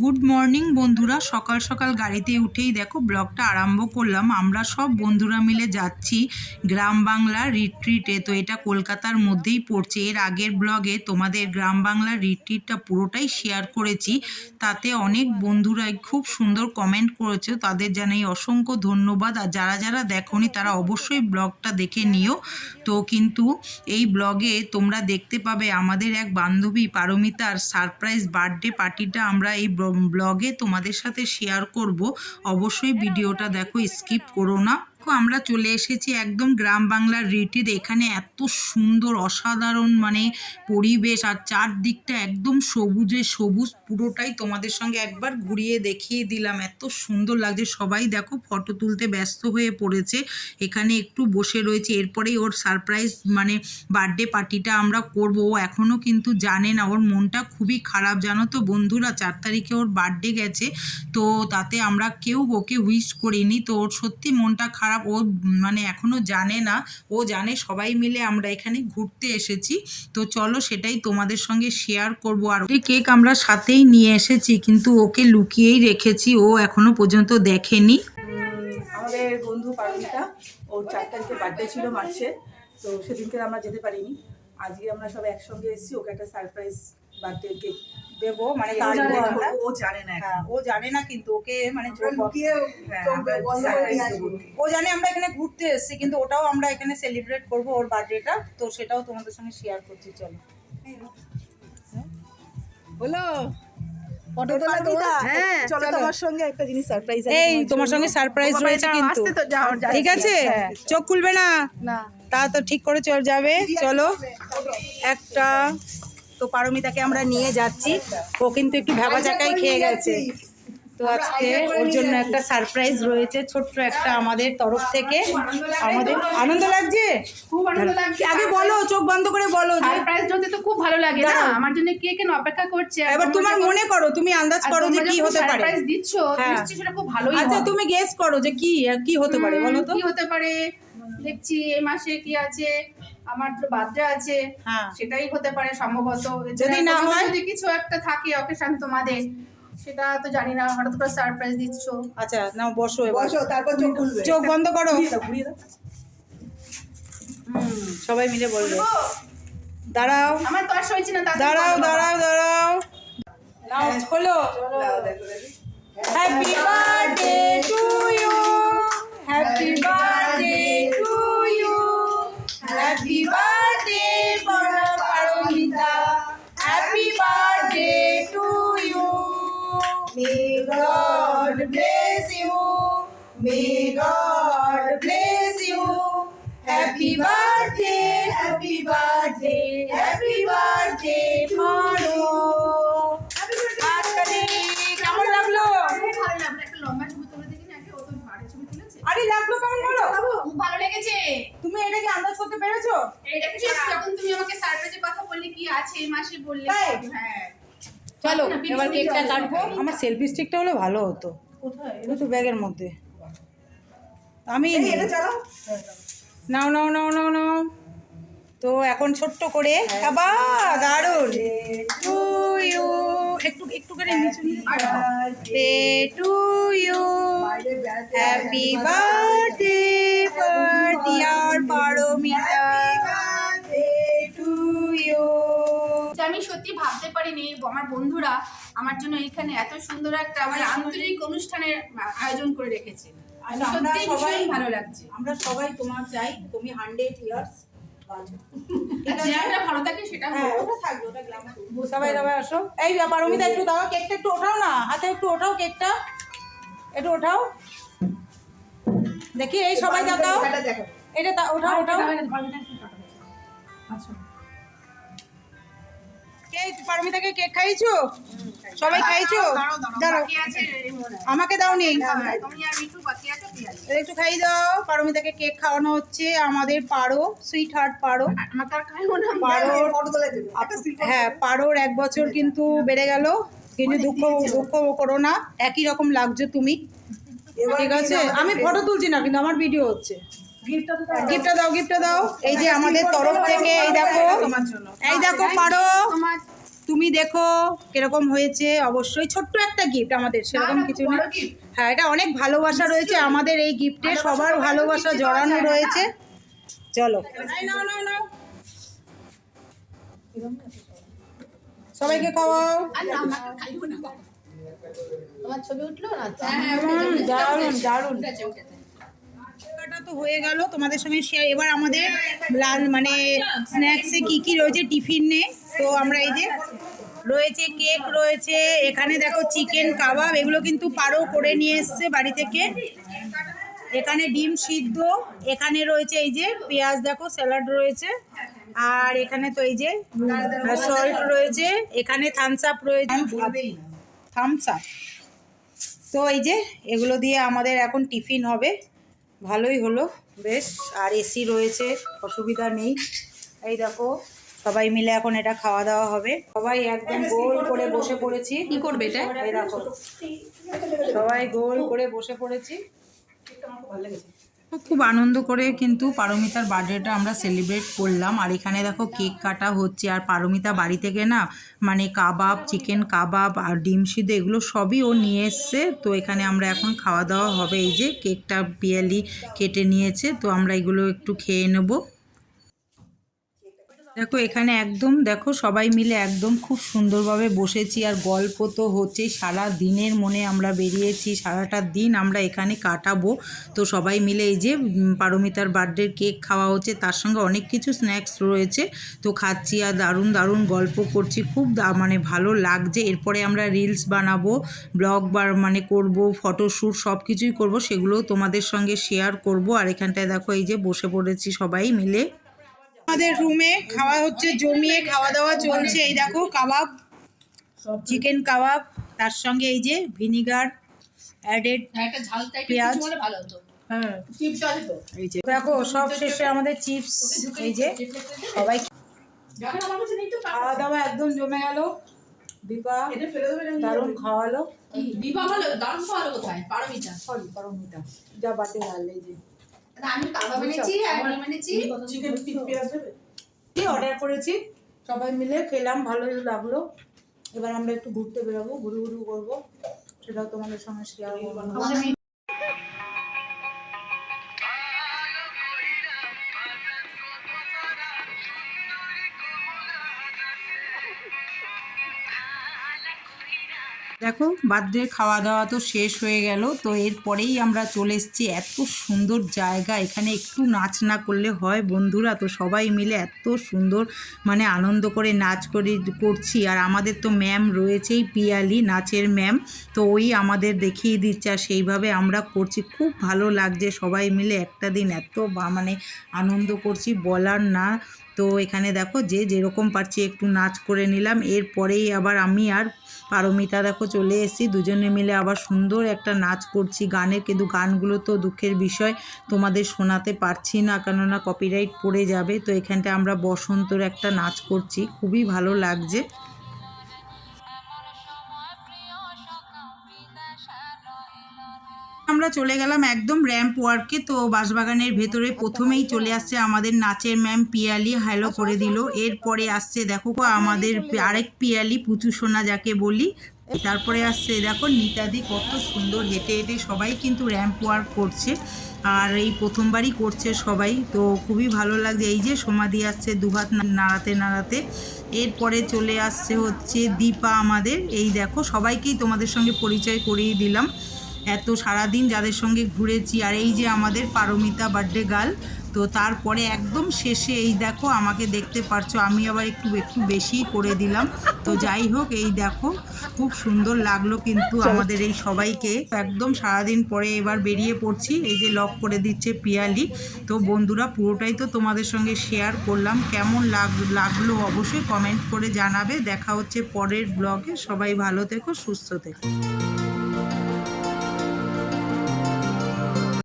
Good morning বন্ধুরা। সকাল সকাল গাড়িতে উঠেই দেখো ব্লগটা আরম্ভ করলাম। আমরা সব বন্ধুরা মিলে যাচ্ছি গ্রাম বাংলা রিট্রিটে তো এটা কলকাতার মধ্যেই পড়ছে। এর আগের ব্লগে তোমাদের গ্রাম বাংলা রিট্রিটটা পুরোটাই শেয়ার করেছি। তাতে অনেক বন্ধুরাই খুব সুন্দর কমেন্ট করেছে। তাদের জানাই অসংখ্য ধন্যবাদ। আর যারা যারা দেখোনি, তারা অবশ্যই ব্লগটা দেখে নিও। তো কিন্তু এই ব্লগে তোমরা দেখতে পাবে আমাদের এক বান্ধবী, পারমিতার সারপ্রাইজ বার্থডে পার্টিটা আমরা এই ব্লগে তোমাদের সাথে শেয়ার করব। অবশ্যই ভিডিওটা দেখো স্কিপ করো না। দেখো, আমরা চলে এসেছি একদম গ্রাম বাংলার রিটির এখানে এত সুন্দর অসাধারণ মানে পরিবেশ আর চারদিকটা একদম সবুজে সবুজ। পুরোটাই তোমাদের সঙ্গে একবার ঘুরিয়ে দেখিয়ে দিলাম। এত সুন্দর লাগছে। সবাই দেখো ফটো তুলতে ব্যস্ত হয়ে পড়েছে। এখানে একটু বসে রয়েছে। এরপরেই ওর সারপ্রাইজ মানে বার্থডে পার্টিটা আমরা করব। ও এখনও কিন্তু জানে না। ওর মনটা খুবই খারাপ জানো তো বন্ধুরা? চার তারিখে ওর বার্থডে গেছে। তো তাতে আমরা কেউ ওকে উইশ করিনি। তো ওর সত্যি মনটা খারাপ ও মানে এখনও জানে না। ও জানে, সবাই মিলে আমরা এখানে ঘুরতে এসেছি। তো চলো সেটাই তোমাদের সঙ্গে শেয়ার করব। আর এই কেক আমরা সাথেই নিয়ে এসেছি, কিন্তু ওকে লুকিয়েই রেখেছি। ও এখনও পর্যন্ত দেখেনি। আমাদের বন্ধু পারমিতা ওর চার তারিখে বার্থডে ছিল মার্চে, তো সেদিনকে আমরা যেতে পারিনি। আজকে আমরা সব একসঙ্গে এসেছি, ওকে একটা সারপ্রাইজ বার্থডে দেবো মানে ও জানে না, ও জানে না হ্যাঁ ও জানে না কিন্তু ওকে মানে হ্যাঁ। ও জানে আমরা এখানে ঘুরতে এসেছি কিন্তু ওটাও আমরা এখানে সেলিব্রেট করব ওর বার্থডেটা তো সেটাও তোমাদের সঙ্গে শেয়ার করছি চলো। বলো ফটো তোলা তো হ্যাঁ চলো তোমার সঙ্গে একটা জিনিস সারপ্রাইজ এই তোমার সঙ্গে সারপ্রাইজ রয়েছে কিন্তু। আসতে তো যাও ঠিক আছে? চোখ খুলবে না? না। তা তো ঠিক করে চল যাবে? চলো। একটা তো পারমিতাকে আমরা নিয়ে যাচ্ছি। ও কিন্তু একটু ভেবা চাকাই খেয়ে গেছে। তো আজকে ওর জন্য একটা সারপ্রাইজ রয়েছে ছোট্ট একটা আমাদের তরফ থেকে। আমাদের আনন্দ লাগছে। খুব আনন্দ লাগছে। আগে বলো চোখ বন্ধ করে বলো সারপ্রাইজ হতে তো খুব ভালো লাগে না। আমার জন্য কে কেন অপেক্ষা করছে? এবার তোমার মনে করো তুমি আন্দাজ করো যে কি হতে পারে। সারপ্রাইজ দিচ্ছ হ্যাঁ। নিশ্চয়ই সেটা খুব ভালোই আচ্ছা তুমি গেস করো যে কি কি হতে পারে বলো তো। কি হতে পারে? দেখছি এই মাসে কি আছে? আমার তো বার্থডে আছে। হ্যাঁ। সেটাই হতে পারে সম্ভবত। যদি না হয়? যদি কিছু একটা থাকে অকেশন তোমাদের সেটা তো জানি না হঠাৎ করে সারপ্রাইজ দিচ্ছ। আচ্ছা নাও বসো এবার। বসো তারপর চোখ খুলবে। চোখ বন্ধ করো। সবাই মিলে বলবে। দাঁড়াও। আমার তো আর সইছে না দাঁড়াও দাঁড়াও দাঁড়াও। নাও খোলো। দেখো, দেখো। Happy birthday to you happy birthday God bless you. May God bless you. Happy birthday, happy birthday, happy birthday, তুলেছে আরে লাগল? কেমন বলো? খুব ভালো লেগেছে। তুমি এটাকে আন্দাজ করতে পেরেছ? এটা কি যখন তুমি আমাকে সারপ্রাইজের কথা বললে কি আছে এই মাসে বললে? হ্যাঁ। চলো এবার কেকটা কাটবো। আমার সেলফি স্টিকটা হলে ভালো হতো। কোথায়? এটা তো ব্যাগের মধ্যে। আমি নাও নাও নাও নাও নাও। তো এখন ছোট্ট করে। বাবা দারুণ। To you. একটু একটু করে নিচু birthday to you. Happy birthday dear Paramita to you আমি সত্যি ভাবতে পারিনি আমার বন্ধুরা আমার জন্য এখানে এত সুন্দর একটা মানে আন্তরিক অনুষ্ঠানের আয়োজন করে রেখেছে। আমরা সবাই- ভালো লাগছে। আমরা সবাই তোমার চাই তুমি হান্ড্রেড ইয়ার্স আর ভালো থাকে সেটা হ্যাঁ সবাই সবাই আসো। এই পারমিতা একটু দাও কেকটা একটু ওঠাও না হাতে একটু ওঠাও কেকটা। একটু ওঠাও। দেখি এই সবাই দাও দাও। এটা দেখো। এটা ওঠাও ওঠাও। কেক পারমিতাকে কেক খাইছো সবাই খাইছো দাঁড়াও। আমাকে দাও নেই? একটু খাই দাও। পারমিতাকে কেক খাওয়ানো হচ্ছে আমাদের পারো সুইট হার্ট পারো। পারোর হ্যাঁ পারোর এক বছর কিন্তু বেড়ে গেল। কিন্তু দুঃখ দুঃখ করো না একই রকম লাগছো তুমি। ঠিক আছে? আমি ফটো তুলছি না কিন্তু আমার ভিডিও হচ্ছে। গিফটটা দাও। গিফটটা দাও এই যে আমাদের তরফ থেকে এই দেখো। এই দেখো পারো। তুমি দেখো কীরকম হয়েছে। অবশ্যই ছোট্ট একটা গিফট আমাদের সেরকম কিছু নেই হ্যাঁ এটা অনেক ভালোবাসা রয়েছে। আমাদের এই গিফটে সবার ভালোবাসা জড়ানো রয়েছে। চলো। সবাইকে খাওয়াও। না না। না? তো? হুম, দারুণ দারুণ। উঠেছে। তো হয়ে গেল। তোমাদের সঙ্গে শেয়ার এবার আমাদের লাঞ্চ মানে স্ন্যাক্সে কি কি রয়েছে টিফিন তো আমরা এই যে রয়েছে কেক রয়েছে এখানে দেখো চিকেন কাবাব এগুলো কিন্তু পারো করে নিয়ে এসছে বাড়ি থেকে। এখানে ডিম সিদ্ধ এখানে রয়েছে এই যে পেঁয়াজ দেখো স্যালাড রয়েছে। আর এখানে তো এই যে সল্ট রয়েছে এখানে থামস আপ রয়েছে। থামস আপ তো এই যে এগুলো দিয়ে আমাদের এখন টিফিন হবে। ভালোই হলো বেশ। আর এসি রয়েছে অসুবিধা নেই। এই দেখো সবাই মিলে এখন এটা খাওয়া দাওয়া হবে। সবাই একদম গোল করে বসে পড়েছি। কি করবে এটা? এই দেখো সবাই গোল করে বসে পড়েছি। ভালো লেগেছে। খুব আনন্দ করে কিন্তু পারমিতার বার্থডেটা আমরা সেলিব্রেট করলাম। আর এখানে দেখো কেক কাটা হচ্ছে, আর পারমিতা বাড়ি থেকে না মানে কাবাব চিকেন কাবাব আর ডিম সিদ্ধ এগুলো সবই ও নিয়ে এসছে। তো এখানে আমরা এখন খাওয়া দাওয়া হবে। এই যে কেকটা পিয়ালি কেটে নিয়েছে, তো আমরা এগুলো একটু খেয়ে নেব। দেখো, এখানে একদম, দেখো, সবাই মিলে একদম খুব সুন্দরভাবে বসেছি আর গল্প তো হচ্ছেই সারা দিনের মনে আমরা বেরিয়েছি, সারাটা দিন আমরা এখানে কাটাবো। তো সবাই মিলে এই যে পারমিতার বার্থডের কেক খাওয়া হচ্ছে, তার সঙ্গে অনেক কিছু স্ন্যাক্স রয়েছে। তো খাচ্ছি আর দারুণ দারুণ গল্প করছি, খুব মানে ভালো লাগছে। এরপরে আমরা রিলস বানাবো ব্লগ বা মানে করব ফটোশ্যুট সব কিছুই করব, সেগুলোও তোমাদের সঙ্গে শেয়ার করব। আর এখানটায় দেখো, এই যে বসে পড়েছি সবাই মিলে। আমাদের রুমে খাওয়া হচ্ছে জমিয়ে খাওয়া দাওয়া চলছে। এই দেখো কাবাব চিকেন কাবাব তার সঙ্গে এই যে ভিনিগার অ্যাডেড পেঁয়াজ। হ্যাঁ। এই যে দেখো সব শেষে আমাদের চিপস এই যে সবাই খাওয়া দাওয়া একদম জমে গেল। দারুণ খাওয়ালো। কি, ভালো দারুণ ভালো কোথায়? পারমিতা। সরি পারমিতা। যা বাটে গাল এই যে। আমি আর চিকেন পেঁয়াজ দেবে অর্ডার করেছি। সবাই মিলে খেলাম ভালোই লাগল। এবার আমরা একটু ঘুরতে বেরোবো ঘুরু ঘুরু করব। সেটাও তোমাদের সঙ্গে শেয়ার করব। দেখো বার্থডে খাওয়া দাওয়া তো শেষ হয়ে গেল। তো এরপরেই আমরা চলে এসেছি। এত সুন্দর জায়গা। এখানে একটু নাচ না করলে হয় বন্ধুরা। তো সবাই মিলে এত সুন্দর মানে আনন্দ করে নাচ করে, করছি। আর আমাদের তো ম্যাম রয়েছেই, পিয়ালি নাচের ম্যাম। তো ওই আমাদের দেখিয়ে দিচ্ছে। আর সেইভাবে আমরা করছি। খুব ভালো লাগছে। সবাই মিলে একটা দিন এত বা- মানে আনন্দ করছি বলার না। তো এখানে দেখো, যে যেরকম পারছি একটু নাচ করে নিলাম। এরপরেই আবার আমি আর পারমিতা, দেখো, চলে এসেছি। দুজনে মিলে আবার সুন্দর একটা নাচ করছি। গানের কিন্তু গানগুলো তো দুঃখের বিষয়, তোমাদের শোনাতে পারছি না, কেননা কপিরাইট পড়ে যাবে। তো এখানটা আমরা বসন্তর একটা নাচ করছি। খুবই ভালো লাগছে। আমরা চলে গেলাম একদম র্যাম্প ওয়ার্কে তো বাঁশবাগানের ভেতরে প্রথমেই চলে আসছে আমাদের নাচের ম্যাম পিয়ালি। হ্যালো করে দিল। এরপরে আসছে দেখো আমাদের আরেক পিয়ালি পুচু সোনা যাকে বলি। তারপরে আসছে দেখো নিতাদি কত সুন্দর হেঁটে হেঁটে সবাই কিন্তু র্যাম্প ওয়ার্ক করছে। আর এই প্রথমবারই করছে সবাই। তো খুবই ভালো লাগছে। এই যে সমাধি আসছে দুহাত নাড়াতে নাড়াতে। এরপরে চলে আসছে হচ্ছে দীপা আমাদের। এই দেখো সবাইকেই তোমাদের সঙ্গে পরিচয় করিয়ে দিলাম। এত সারাদিন যাদের সঙ্গে ঘুরেছি আর এই যে আমাদের পারমিতা বার্থডে গার্ল তো তারপরে একদম শেষে এই দেখো আমাকে দেখতে পারছ আমি আবার একটু একটু বেশি করে দিলাম। তো যাই হোক এই দেখো খুব সুন্দর লাগল কিন্তু আমাদের এই সবাইকে। একদম সারাদিন পরে এবার বেরিয়ে পড়ছি এই যে লক করে দিচ্ছে পিয়ালি। তো বন্ধুরা পুরোটাই তো তোমাদের সঙ্গে শেয়ার করলাম। কেমন লাগ লাগল অবশ্যই কমেন্ট করে জানাবে। দেখা হচ্ছে পরের ব্লগে সবাই ভালো থেকো সুস্থ থেকো।